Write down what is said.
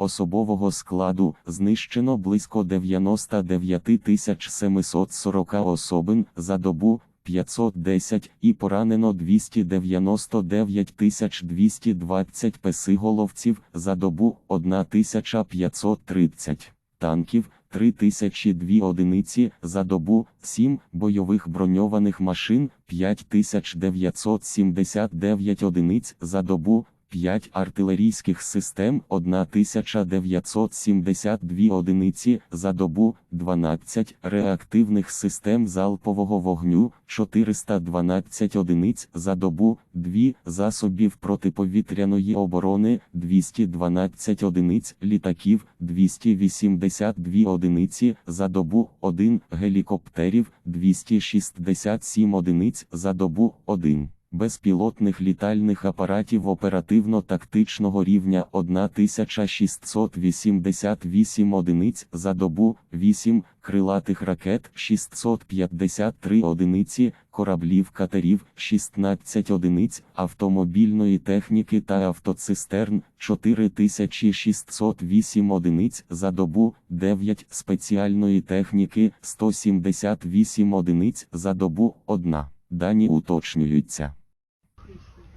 Особового складу знищено близько 99 740 особин за добу 510 і поранено 299 220 песиголовців за добу 1530 танків 3002 одиниці за добу, 7 бойових броньованих машин, 5979 одиниць за добу, 5 артилерійських систем, 1972 одиниці за добу, 12 реактивних систем залпового вогню, 412 одиниць за добу, 2 засобів протиповітряної оборони, 212 одиниць літаків, 282 одиниці за добу, 1 гелікоптерів, 267 одиниць за добу, 1 безпілотних літальних апаратів оперативно-тактичного рівня 1688 одиниць за добу, 8 крилатих ракет 653 одиниці, кораблів катерів 16 одиниць, автомобільної техніки та автоцистерн 4608 одиниць за добу, 9 спеціальної техніки 178 одиниць за добу, 1. Дані уточнюються.